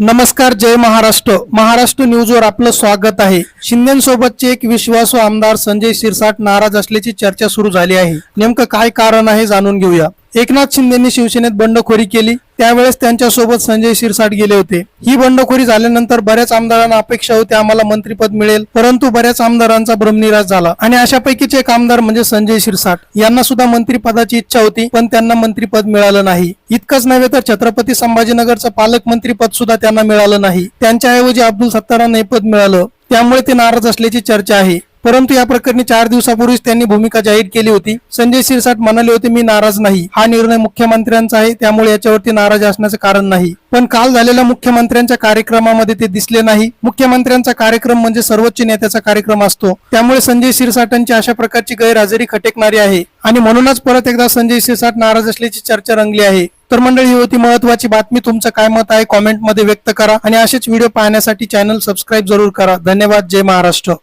नमस्कार जय महाराष्ट्र. महाराष्ट्र न्यूजवर आपलं स्वागत आहे. शिंदेसोबतचे एक विश्वासू आमदार संजय शिरसाट नाराज असल्याची चर्चा सुरू झाली आहे. नेमकं काय कारण आहे जाणून घेऊया. एकनाथ शिंदेनी शिवसेनेत बंडखोरी केली. त्यावेळेस त्यांच्यासोबत संजय शिरसाट गेले होते. ही बंडखोरी झाल्यानंतर बऱ्याच आमदारांना अपेक्षा होती आम्हाला मंत्रीपद मिळेल. परंतु बऱ्याच आमदारांचा भ्रमनिराश झाला. आणि अशापैकीच एक आमदार म्हणजे संजय शिरसाट. यांना सुद्धा मंत्रीपदाची इच्छा होती पण त्यांना मंत्रीपद मिळालं नाही. इतकंच नव्हे तर छत्रपती संभाजीनगरचं पालकमंत्रीपद सुद्धा त्यांना मिळालं नाही. त्यांच्याऐवजी अब्दुल सत्तारांना हे पद मिळालं. त्यामुळे ते नाराज असल्याची चर्चा आहे. परंतु या प्रकरणी चार दिवसापूर्वीच त्यांनी भूमिका जाहीर केली होती. संजय शिरसाट म्हणाले होते मी नाराज नाही. हा निर्णय मुख्यमंत्र्यांचा आहे. त्यामुळे याच्यावरती नाराज असण्याचं कारण नाही. पण काल झालेल्या मुख्यमंत्र्यांच्या कार्यक्रमामध्ये ते दिसले नाही. मुख्यमंत्र्यांचा कार्यक्रम म्हणजे सर्वोच्च नेत्याचा कार्यक्रम असतो. त्यामुळे संजय शिरसाटांची अशा प्रकारची गैरहजेरी खटकणारी आहे. आणि म्हणूनच परत एकदा संजय शिरसाट नाराज असल्याची चर्चा रंगली आहे. तर मंडळी ही होती महत्वाची बातमी. तुमचं काय मत आहे? कॉमेंटमध्ये व्यक्त करा. आणि असेच व्हिडिओ पाहण्यासाठी चॅनल सबस्क्राईब जरूर करा. धन्यवाद. जय महाराष्ट्र.